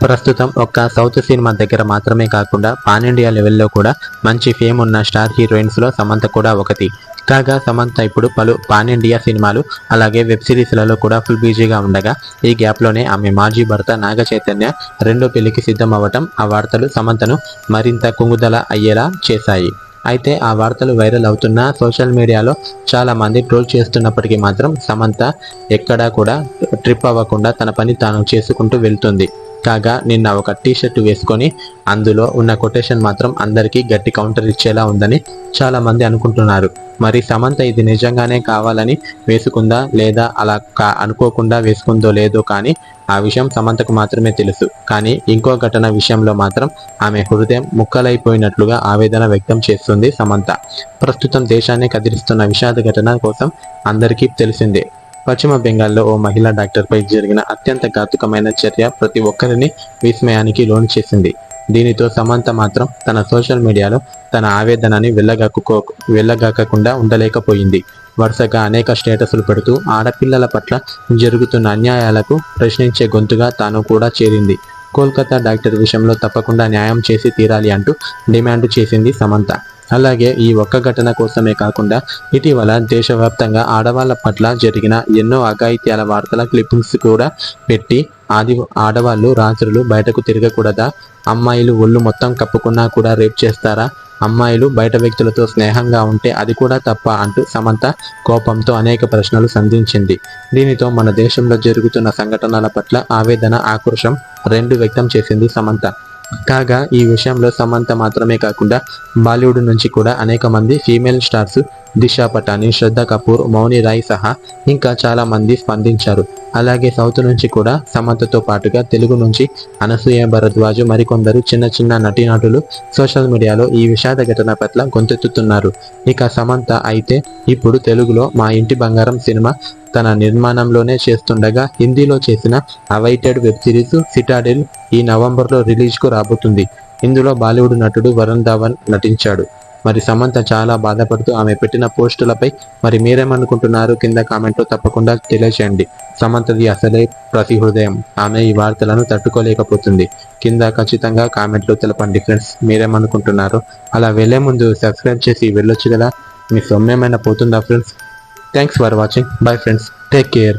ప్రస్తుతం ఒక్క south cinema దగ్గర మాత్రమే కాకుండా పాన్ ఇండియా లెవెల్లో కూడా మంచి ఫేమ్ ఉన్న స్టార్ హీరోయిన్స్లో సమంత కూడా ఒకటి. కాగా సమంత ఇప్పుడు పలు పాన్ ఇండియా సినిమాలు అలాగే వెబ్ సిరీస్లలో కూడా ఫుల్ బిజీగా ఉండగా ఈ గ్యాప్లోనే ఆమె మాజీ భర్త నాగ చైతన్య రెండో పెళ్ళికి సిద్ధం అవ్వటం ఆ వార్తలు సమంతను మరింత కుంగుదల అయ్యేలా చేశాయి. అయితే ఆ వార్తలు వైరల్ అవుతున్న సోషల్ మీడియాలో చాలా మంది ట్రోల్ చేస్తున్నప్పటికీ మాత్రం సమంత ఎక్కడా కూడా ట్రిప్ అవ్వకుండా తన పని తాను చేసుకుంటూ వెళ్తుంది. కాగా నిన్న ఒక టీ షర్ట్ వేసుకొని అందులో ఉన్న కొటేషన్ మాత్రం అందరికీ గట్టి కౌంటర్ ఇచ్చేలా ఉందని చాలా మంది అనుకుంటున్నారు. మరి సమంత ఇది నిజంగానే కావాలని వేసుకుందా లేదా అలా కా అనుకోకుండా వేసుకుందో లేదో కానీ ఆ విషయం సమంతకు మాత్రమే తెలుసు. కానీ ఇంకో ఘటన విషయంలో మాత్రం ఆమె హృదయం ముక్కలైపోయినట్లుగా ఆవేదన వ్యక్తం చేస్తుంది సమంత. ప్రస్తుతం దేశాన్ని కదిలిస్తున్న విషాద ఘటన కోసం అందరికీ తెలిసిందే. పశ్చిమ బెంగాల్లో ఓ మహిళా డాక్టర్పై జరిగిన అత్యంత ఘాతుకమైన చర్య ప్రతి ఒక్కరిని విస్మయానికి లోను చేసింది. దీనితో సమంత మాత్రం తన సోషల్ మీడియాలో తన ఆవేదనని వెళ్ళగాకుకో వెళ్ళగాకకుండా ఉండలేకపోయింది. వరుసగా అనేక స్టేటస్లు పెడుతూ ఆడపిల్లల పట్ల జరుగుతున్న అన్యాయాలకు ప్రశ్నించే గొంతుగా తాను కూడా చేరింది. కోల్కతా డాక్టర్ విషయంలో తప్పకుండా న్యాయం చేసి తీరాలి అంటూ డిమాండ్ చేసింది సమంత. అలాగే ఈ ఒక్క ఘటన కోసమే కాకుండా ఇటీవల దేశవ్యాప్తంగా ఆడవాళ్ళ పట్ల జరిగిన ఎన్నో అఘాయిత్యాల వార్తల క్లిప్పింగ్స్ కూడా పెట్టి ఆది ఆడవాళ్ళు రాత్రులు బయటకు తిరగకూడదా? అమ్మాయిలు ఒళ్ళు మొత్తం కప్పుకున్నా కూడా రేప్ చేస్తారా? అమ్మాయిలు బయట వ్యక్తులతో స్నేహంగా ఉంటే అది కూడా తప్ప అంటూ సమంత కోపంతో అనేక ప్రశ్నలు సంధించింది. దీనితో మన దేశంలో జరుగుతున్న సంఘటనల పట్ల ఆవేదన ఆక్రోషం రెండు వ్యక్తం చేసింది సమంత. కాగా ఈ విషయంలో సమంత మాత్రమే కాకుండా బాలీవుడ్ నుంచి కూడా అనేక మంది ఫీమేల్ స్టార్స్ దిశా పటాని శ్రద్ధ కపూర్ మౌని రాయ్ సహా ఇంకా చాలా మంది స్పందించారు. అలాగే సౌత్ నుంచి కూడా సమంతతో పాటుగా తెలుగు నుంచి అనసూయ భరద్వాజు మరికొందరు చిన్న చిన్న నటీనటులు సోషల్ మీడియాలో ఈ విషాద ఘటన పట్ల గొంతెత్తుతున్నారు. ఇక సమంత అయితే ఇప్పుడు తెలుగులో మా ఇంటి బంగారం సినిమా తన నిర్మాణంలోనే చేస్తుండగా హిందీలో చేసిన అవైటెడ్ వెబ్ సిరీస్ సిటాడెల్ ఈ నవంబర్లో రిలీజ్కు రాబోతుంది. ఇందులో బాలీవుడ్ నటుడు వరుణ్ ధావన్ నటించాడు. మరి సమంత చాలా బాధపడుతూ ఆమె పెట్టిన పోస్టులపై మరి మీరేమనుకుంటున్నారు? కింద కామెంట్లో తప్పకుండా తెలియచేయండి. సమంతది అసలే ప్రతి హృదయం. ఆమె ఈ వార్తలను తట్టుకోలేకపోతుంది. కింద ఖచ్చితంగా కామెంట్లో తెలపండి ఫ్రెండ్స్. మీరేమనుకుంటున్నారు అలా వెళ్ళే ముందు సబ్స్క్రైబ్ చేసి వెళ్ళొచ్చు కదా. మీ సొమ్మేమైనా పోతుందా friends? Thanks for watching. Bye friends. Take care.